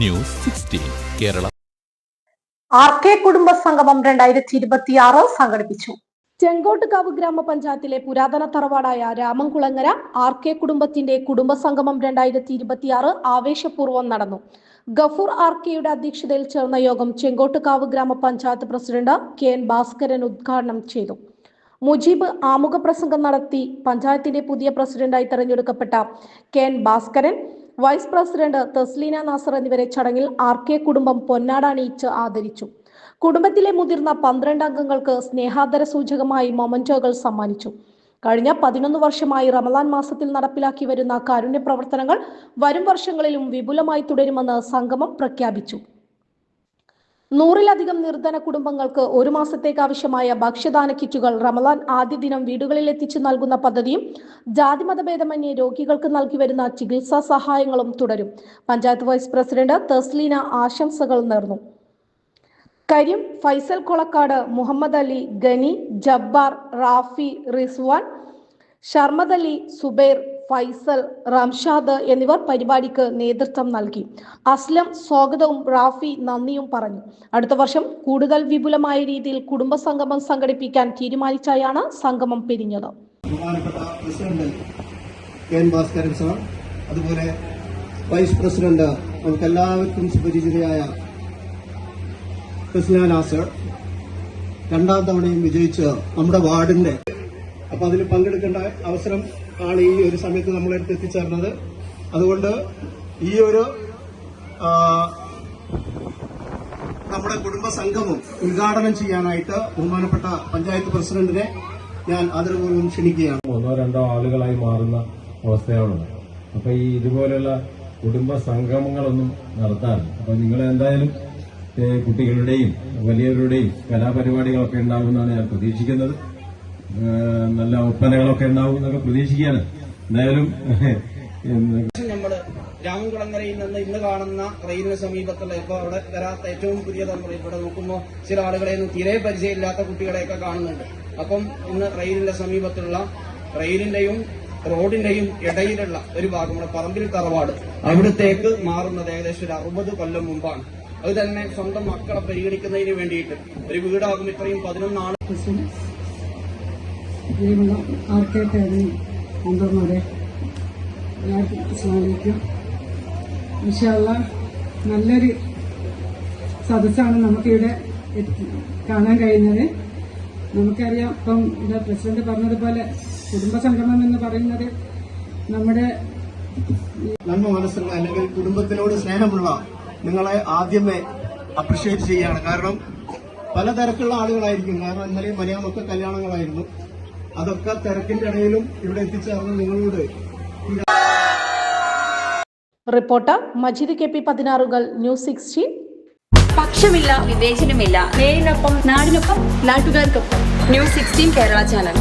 News sixteen Kerala. R K കുടുംബ സംഗമം രണ്ടായിരത്തി ഇരുപത്തിയാറ് സംഘടിപ്പിച്ചു. ചെങ്കോട്ടുകാവ് ഗ്രാമപഞ്ചായത്തിലെ പുരാതന തറവാടായ രാമൻകുളങ്ങര ആർ കെ കുടുംബത്തിന്റെ കുടുംബസംഗമം രണ്ടായിരത്തി ഇരുപത്തിയാറ് ആവേശപൂർവം നടന്നു. ഗഫൂർ ആർ കെയുടെ അധ്യക്ഷതയിൽ ചേർന്ന യോഗം ചെങ്കോട്ടുകാവ് ഗ്രാമപഞ്ചായത്ത് പ്രസിഡന്റ് കെ എൻ ഭാസ്കരൻ ഉദ്ഘാടനം ചെയ്തു. മുജീബ് ആമുഖ പ്രസംഗം നടത്തി പഞ്ചായത്തിന്റെ പുതിയ പ്രസിഡന്റായി തെരഞ്ഞെടുക്കപ്പെട്ട K N Bhaskaran vice president Thasleena Nasar എന്നിവരെ ചടങ്ങിൽ ആർ കെ കുടുംബം പൊന്നാടണിയിച്ച് ആദരിച്ചു. കുടുംബത്തിലെ മുതിർന്ന പന്ത്രണ്ട് അംഗങ്ങൾക്ക് സ്നേഹാദര സൂചകമായി മൊമന്റോകൾ സമ്മാനിച്ചു. കഴിഞ്ഞ പതിനൊന്ന് വർഷമായി റമദാൻ മാസത്തിൽ നടപ്പിലാക്കി വരുന്ന കാരുണ്യ പ്രവർത്തനങ്ങൾ വരും വർഷങ്ങളിലും വിപുലമായി തുടരുമെന്ന് സംഗമം പ്രഖ്യാപിച്ചു. നൂറിലധികം നിർധന കുടുംബങ്ങൾക്ക് ഒരു മാസത്തേക്ക് ആവശ്യമായ ഭക്ഷ്യദാന കിറ്റുകൾ റമദാൻ ആദ്യ ദിനം വീടുകളിൽ എത്തിച്ചു നൽകുന്ന പദ്ധതിയും ജാതിമതഭേദമന്യേ രോഗികൾക്ക് നൽകി വരുന്ന ചികിത്സാ സഹായങ്ങളും തുടരും. പഞ്ചായത്ത് വൈസ് പ്രസിഡന്റ് തസ്ലീന ആശംസകൾ നേർന്നു. കരിം ഫൈസൽ കൊളക്കാട് മുഹമ്മദ് അലി ഗനി ജബ്ബാർ റാഫി റിസ്വാൻ ഷർമദ് അലി സുബൈർ ഫൈസൽ റംഷാദ് എന്നിവർ പരിപാടിക്ക് നേതൃത്വം നൽകി. അസ്ലം സ്വാഗതവും റാഫി നന്ദിയും പറഞ്ഞു. അടുത്ത വർഷം കൂടുതൽ വിപുലമായ രീതിയിൽ കുടുംബ സംഗമം സംഘടിപ്പിക്കാൻ തീരുമാനിച്ചായാണ് സംഗമം പിരിഞ്ഞത്. അതുപോലെ വൈസ് പ്രസിഡന്റ് നമുക്ക് എല്ലാവർക്കും സുപരിചിതയായ നാസർ രണ്ടാം തവണയും വിജയിച്ച് നമ്മുടെ വാർഡിന്റെ അപ്പൊ അതിൽ പങ്കെടുക്കേണ്ട അവസരം ആണ് ഈ ഒരു സമയത്ത് നമ്മളെടുത്ത് എത്തിച്ചേർന്നത്. അതുകൊണ്ട് ഈ ഒരു നമ്മുടെ കുടുംബ സംഗമം ഉദ്ഘാടനം ചെയ്യാനായിട്ട് ബഹുമാനപ്പെട്ട പഞ്ചായത്ത് പ്രസിഡന്റിനെ ഞാൻ ആദരപൂർവം ക്ഷണിക്കുകയാണ്. ഒന്നോ രണ്ടോ ആളുകളായി മാറുന്ന അവസ്ഥയാണുള്ളത് അപ്പൊ ഈ ഇതുപോലെയുള്ള കുടുംബ സംഗമങ്ങളൊന്നും നടത്താറില്ല. അപ്പൊ നിങ്ങൾ എന്തായാലും കുട്ടികളുടെയും വലിയവരുടെയും കലാപരിപാടികളൊക്കെ ഉണ്ടാകുമെന്നാണ് ഞാൻ പ്രതീക്ഷിക്കുന്നത്. നല്ല ഒപ്പനകളൊക്കെ ഉണ്ടാവും എന്നൊക്കെ പ്രതീക്ഷിക്കുകയാണ്. എന്തായാലും നമ്മൾ രാമൻകുളങ്ങരയിൽ നിന്ന് ഇന്ന് കാണുന്ന റെയിലിന് സമീപത്തുള്ള ഇപ്പോൾ അവിടെ വരാത്ത ഏറ്റവും പുതിയ തലമുറ ഇവിടെ നോക്കുമ്പോൾ ചില ആളുകളെയൊന്നും തീരെ പരിചയമില്ലാത്ത കുട്ടികളെയൊക്കെ കാണുന്നുണ്ട്. അപ്പം ഇന്ന് റെയിലിന്റെ സമീപത്തുള്ള റെയിലിന്റെയും റോഡിന്റെയും ഇടയിലുള്ള ഒരു ഭാഗം നമ്മുടെ പറമ്പിൽ തറവാട് അവിടത്തേക്ക് മാറുന്നത് ഏകദേശം ഒരു അറുപത് കൊല്ലം മുമ്പാണ്. അത് തന്നെ സ്വന്തം മക്കളെ പരിഗണിക്കുന്നതിന് വേണ്ടിയിട്ട് ഒരു വീടാകും ഇത്രയും പതിനൊന്ന് ആൾ പ്രിയമുള്ള ആർക്കെ അക്കാദമി മെമ്പർമാരെ എല്ലാവർക്കും അസ്സലാമലൈക്കും. ഇൻഷാല്ല നല്ലൊരു സദസ്സാണ് നമുക്കിവിടെ കാണാൻ കഴിയുന്നത്. നമുക്കറിയാം ഇപ്പം ഇവിടെ പ്രസിഡന്റ് പറഞ്ഞതുപോലെ കുടുംബ സംഗമം എന്ന് പറയുന്നത് നമ്മുടെ നന്മ മനസ്സുള്ള അല്ലെങ്കിൽ കുടുംബത്തിനോട് സ്നേഹമുള്ള നിങ്ങളെ ആദ്യമേ അപ്രിഷ്യേറ്റ് ചെയ്യാണ്. കാരണം പലതരത്തിലുള്ള ആളുകളായിരിക്കും. കാരണം ഇന്നലെ മലയാളമൊക്കെ കല്യാണങ്ങളായിരുന്നു. അതൊക്കെ തിരക്കിന്റെ ഇടയിലും ഇവിടെ എത്തിച്ചേർന്ന് നിങ്ങളോട് റിപ്പോർട്ടർ മജിദ് കെ പി പതിനാറുകൾ ന്യൂസ് സിക്സ്റ്റീൻ. പക്ഷമില്ല വിവേചനമില്ല. നേരിനൊപ്പം നാടിനൊപ്പം നാട്ടുകാർക്കൊപ്പം. News sixteen Kerala channel.